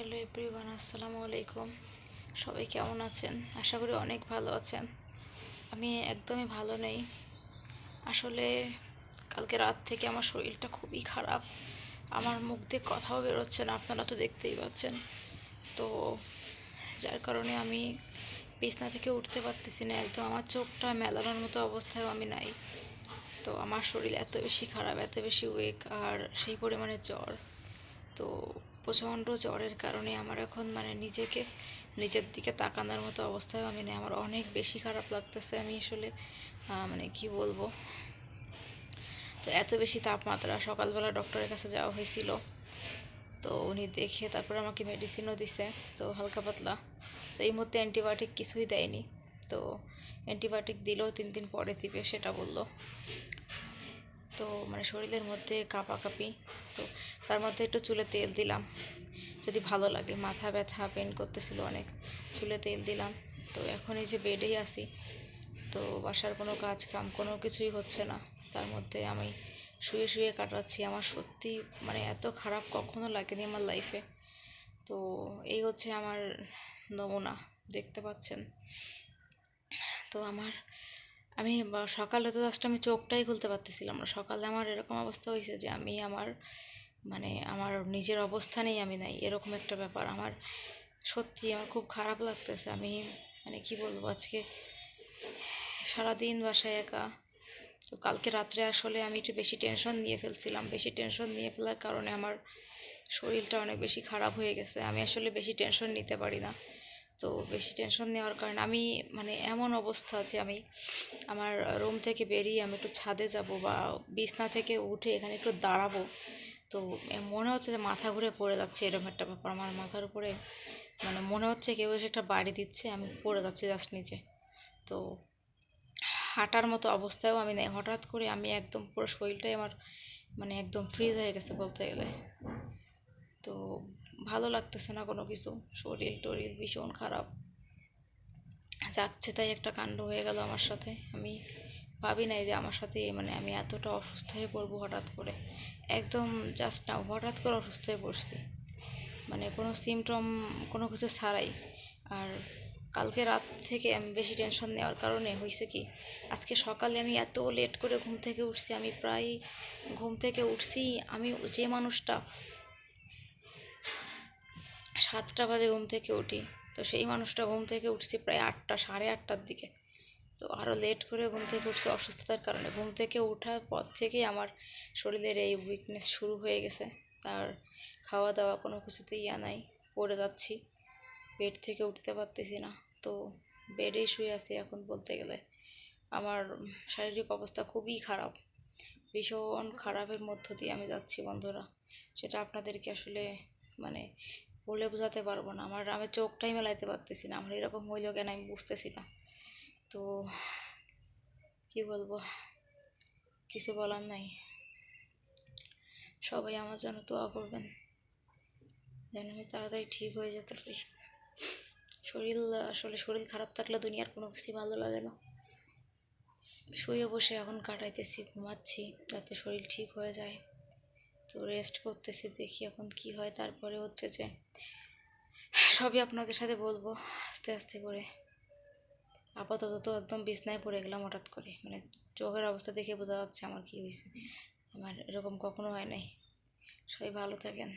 Hello everyone, আসসালামু আলাইকুম। সবাই কেমন আছেন? আশা করি অনেক ভালো আছেন। আমি একদমই ভালো নেই। আসলে কালকে রাত থেকে আমার শরীরটা খুবই খারাপ। আমার মুখ দিয়ে কথাও বেরোচ্ছে না, আপনারা তো দেখতেই পাচ্ছেন। তো যার কারণে আমি বিছনা থেকে উঠতে পারতেছি না, একদম আমার চোখটা মেলানোর মতো অবস্থায়ও আমি নাই। তো আমার শরীর এত বেশি খারাপ, এত বেশি ওয়েক আর সেই পরিমাণে জ্বর। তো প্রচণ্ড জ্বরের কারণে আমার এখন মানে নিজেকে, নিজের দিকে তাকানোর মতো অবস্থায় আমি নেই। আমার অনেক বেশি খারাপ লাগতেছে। আমি আসলে মানে কি বলব? তো এত বেশি তাপমাত্রা। সকালবেলা ডক্টরের কাছে যাওয়া হয়েছিল। তো উনি দেখে তারপরে আমাকে মেডিসিনও দিছে। তো হালকা পাতলা। তো এই মুহূর্তে অ্যান্টিবায়োটিক কিছুই দেয়নি। তো অ্যান্টিবায়োটিক দিলেও তিন দিন পরে দিবে, সেটা বলল। তো মানে শরীরের মধ্যে কাঁপাকাঁপি, তো তার মধ্যে একটু চুলে তেল দিলাম। যদি ভালো লাগে, মাথা ব্যথা পেন করতেছিল অনেক, চুলে তেল দিলাম। তো এখন এই যে বেডেই আছি, তো বাসার কোনো কাজ কাম কোনো কিছুই হচ্ছে না। তার মধ্যে আমি শুয়ে শুয়ে কাটাচ্ছি। আমার সত্যি মানে এত খারাপ কখনো লাগেনি আমার লাইফে তো এই হচ্ছে আমার নমুনা, দেখতে পাচ্ছেন? তো আমার আমি সকালে তো জাস্ট আমি চোখটাই খুলতে পারতেছিলাম না। সকালে আমার এরকম অবস্থা হয়েছে যে আমি আমার মানে আমার নিজের অবস্থানেই আমি নাই। এরকম একটা ব্যাপার। আমার সত্যি আমার খুব খারাপ লাগতেছে। আমি মানে কি বলব, আজকে সারাদিন বাসায় একা। তো কালকে রাত্রে আসলে আমি একটু বেশি টেনশন নিয়ে ফেলছিলাম। বেশি টেনশন নিয়ে ফেলার কারণে আমার শরীরটা অনেক বেশি খারাপ হয়ে গেছে। আমি আসলে বেশি টেনশন নিতে পারি না। তো বেশি টেনশন নেওয়ার কারণে আমি মানে এমন অবস্থা যে আমি আমার রুম থেকে বেরিয়ে আমি একটু ছাদে যাব বা বিছনা থেকে উঠে এখানে একটু দাঁড়াবো। তো মনে হচ্ছে যে মাথা ঘুরে পড়ে যাচ্ছে এরকম একটা ব্যাপার। আমার মাথার উপরে মানে মনে হচ্ছে কেউ এসে একটা বাড়ি দিচ্ছে, আমি পড়ে যাচ্ছি জাস্ট নিচে। তো হাঁটার মতো অবস্থায়ও আমি নেই। হঠাৎ করে আমি একদম পুরো শরীরটাই আমার মানে একদম ফ্রিজ হয়ে গেছে বলতে গেলে। তো ভালো লাগতেছে না কোনো কিছু। শরীর টরিল ভীষণ খারাপ। যাচ্ছে তাই একটা কাণ্ড হয়ে গেল আমার সাথে। আমি ভাবি নাই যে আমার সাথে মানে আমি এতটা অসুস্থ হয়ে পড়ব হঠাৎ করে। একদম জাস্ট না, হঠাৎ করে অসুস্থ হয়ে পড়ছি। মানে কোনো সিমটম কোনো কিছু ছাড়াই। আর কালকে রাত থেকে আমি বেশি টেনশন নেওয়ার কারণে হয়েছে কি, আজকে সকালে আমি এত লেট করে ঘুম থেকে উঠছি, আমি প্রায় ঘুম থেকে উঠছি, আমি যে মানুষটা সাতটা বাজে ঘুম থেকে উঠি। তো সেই মানুষটা ঘুম থেকে উঠছি প্রায় আটটা, সাড়ে আটটার দিকে। তো আরও লেট করে ঘুম থেকে উঠছি অসুস্থতার কারণে। ঘুম থেকে ওঠার পর থেকেই আমার শরীরের এই উইকনেস শুরু হয়ে গেছে। আর খাওয়া দাওয়া কোনো কিছুতে ইয়া নাই, পড়ে যাচ্ছি। বেড থেকে উঠতে পারতেছি না। তো বেডেই শুয়ে আছি এখন বলতে গেলে। আমার শারীরিক অবস্থা খুবই খারাপ। ভীষণ খারাপের মধ্য দিয়ে আমি যাচ্ছি বন্ধুরা। সেটা আপনাদেরকে আসলে মানে বলে বোঝাতে পারব না। আমার আমি চোখটাই মেলাইতে পারতেছি না। আমার এরকম হইল কেন আমি বুঝতেছি না। তো কি বলব? কিছু বলার নাই। সবাই আমার জন্য দোয়া করবেন। যেন আমি তাড়াতাড়ি ঠিক হয়ে যেতে পারি। শরীর, আসলে শরীর খারাপ থাকলে দুনিয়ার কোনো কিছুই ভালো লাগে না। শুয়ে বসে এখন কাটাইতেছি, ঘুমাচ্ছি, যাতে শরীর ঠিক হয়ে যায়। তো রেস্ট করতেছি, দেখি এখন কি হয়। তারপরে হচ্ছে যে সবই আপনাদের সাথে বলব আস্তে আস্তে করে। আপাতত তো একদম বিছনায় পড়ে গেলাম হঠাৎ করে। মানে চোখের অবস্থা দেখে বোঝা যাচ্ছে আমার কী হয়েছে। আমার এরকম কখনো হয় নাই। সবাই ভালো থাকেন।